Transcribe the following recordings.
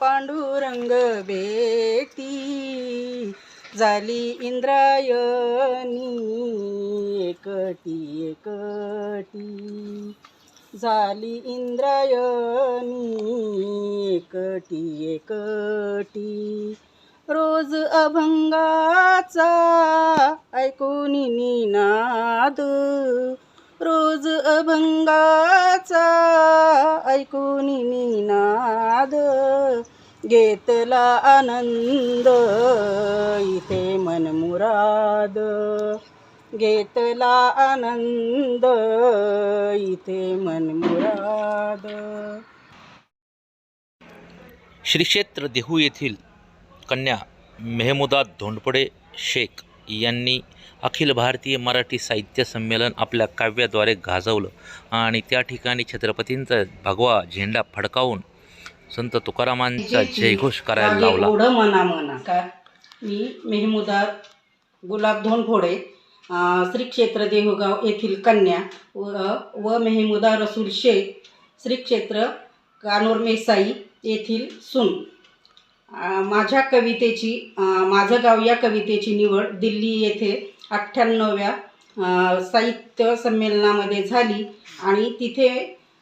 पांडुरंग बेटी झाली इंद्रायणी एकटी एकटी. झाली इंद्रायणी एकटी एकटी. रोज अभंगाचा ऐकून निनाद रोज अभंगाचा ऐकून निनाद घेतला आनंद इथे मनमुराद घेतला आनंद इथे मनमुराद श्री क्षेत्र देहू येथील कन्या मेहमुदा धोंडपडे शेख यांनी अखिल भारतीय मराठी साहित्य संमेलन आपल्या काव्याद्वारे गाजवलं. आणि त्या ठिकाणी छत्रपतींचा भगवा झेंडा फडकावून संत तुकारामांचा जयघोष करायला लावला. एवढं मना का? मी मेहमुदार गुलाब धोंडफोडे श्री क्षेत्र देहुगाव येथील कन्या व व मेहमुदा रसूल शेख श्री क्षेत्र कानोर मेसाई येथील सून. माझ्या कवितेची माझं गाव या कवितेची निवड दिल्ली येथे अठ्ठ्याण्णव्या साहित्य संमेलनामध्ये झाली. आणि तिथे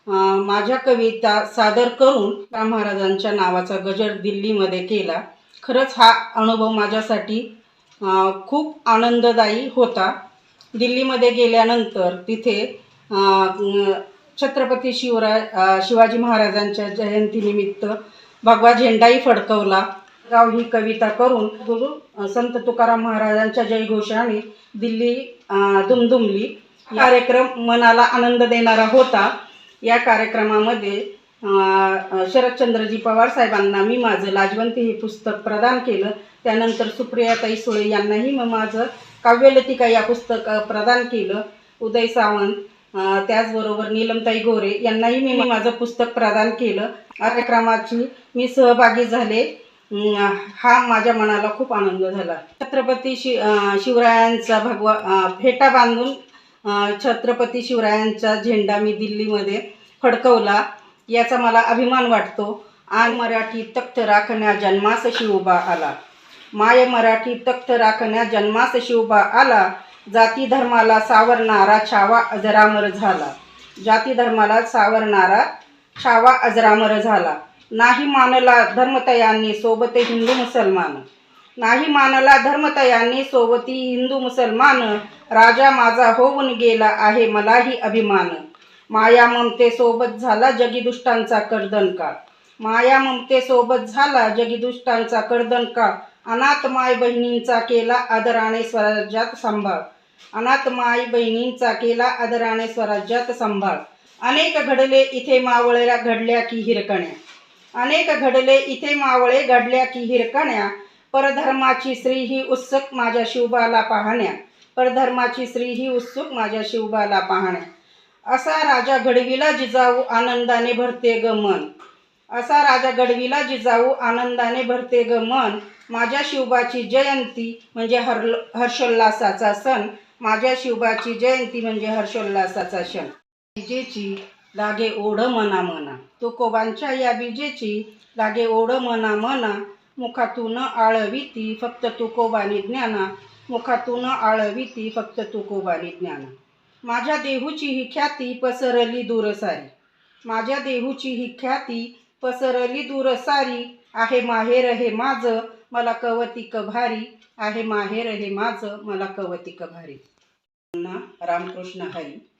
माझ्या कविता सादर करून राम महाराजांच्या नावाचा गजर दिल्लीमध्ये केला. खरंच हा अनुभव माझ्यासाठी खूप आनंददायी होता. दिल्लीमध्ये गेल्यानंतर तिथे छत्रपती शिवराय शिवाजी महाराजांच्या जयंतीनिमित्त भगवा झेंडाही फडकवला. गाव ही कविता करून गुरु संत तुकाराम महाराजांच्या जयघोषाने दिल्ली दुमदुमली. कार्यक्रम मनाला आनंद देणारा होता. या कार्यक्रमामध्ये शरदचंद्रजी पवार साहेबांना मी माझं लाजवंती हे पुस्तक प्रदान केलं. त्यानंतर सुप्रियाताई सुळे यांनाही मग माझं काव्यलतिका या पुस्तक प्रदान केलं. उदय सावंत त्याचबरोबर नीलमताई गोरे यांनाही मी माझं पुस्तक प्रदान केलं. कार्यक्रमाची मी सहभागी झाले. हा माझ्या मनाला खूप आनंद झाला. छत्रपती शि शिवरायांचा भगवा फेटा बांधून छत्रपती शिवरायांचा झेंडा मी दिल्लीमध्ये फडकवला. याचा मला अभिमान वाटतो. आणि मराठी तख्त राखण्या जन्मास शिवबा आला. माय मराठी तख्त राखण्या जन्मास शिवबा आला. जाती धर्माला सावरणारा छावा अजरामर झाला. जाती धर्माला सावरणारा छावा अजरामर झाला. नाही मानला धर्मतयांनी सोबत हिंदू मुसलमान. नाही मानला धर्मतयांनी सोबती हिंदू मुसलमान. राजा माझा होऊन गेला आहे मलाही अभिमान. माया ममते सोबत झाला जगी दुष्टांचा कर्दन काळ माया ममते सोबत झाला जगी दुष्टांचा कर्दन काळ अनाथ माय बहिणींचा केला आदराने स्वराज्यात सांभाळ. अनाथ माय बहिणींचा केला आदराने स्वराज्यात सांभाळ. अनेक घडले इथे मावळेला घडल्या की हिरकण्या. अनेक घडले इथे मावळे घडल्या की हिरकण्या. परधर्माची स्त्री ही उत्सुक माझ्या शिवबाला पाहण्या. परधर्माची स्त्री ही उत्सुक माझ्या शिवबाला पाहण्या. असा राजा घडविला जिजाऊ आनंदाने भरते ग मन. असा राजा गडवीला जिजाऊ आनंदाने भरते ग मन. माझ्या शिवबाची जयंती म्हणजे हर हर्षोल्लासाचा सण. माझ्या शिवबाची जयंती म्हणजे हर्षोल्लासाचा सण. विजेची लागे ओढ मना मना. तुकोबांच्या या विजेची लागे ओढ मना मना. मुखातून आळविती फक्त तुकोबानी ज्ञाना. मुखातून आळविती फक्त तुकोबानी ज्ञाना. माझ्या देहूची ही ख्याती पसरली दूरसारी. माझ्या देहूची ही ख्याती पसरली दूर सारी आहे माहेर हे माझं. मला कवतिक भारी. आहे माहेर हे माझं. मला कवतिक भारी. रामकृष्ण हरी.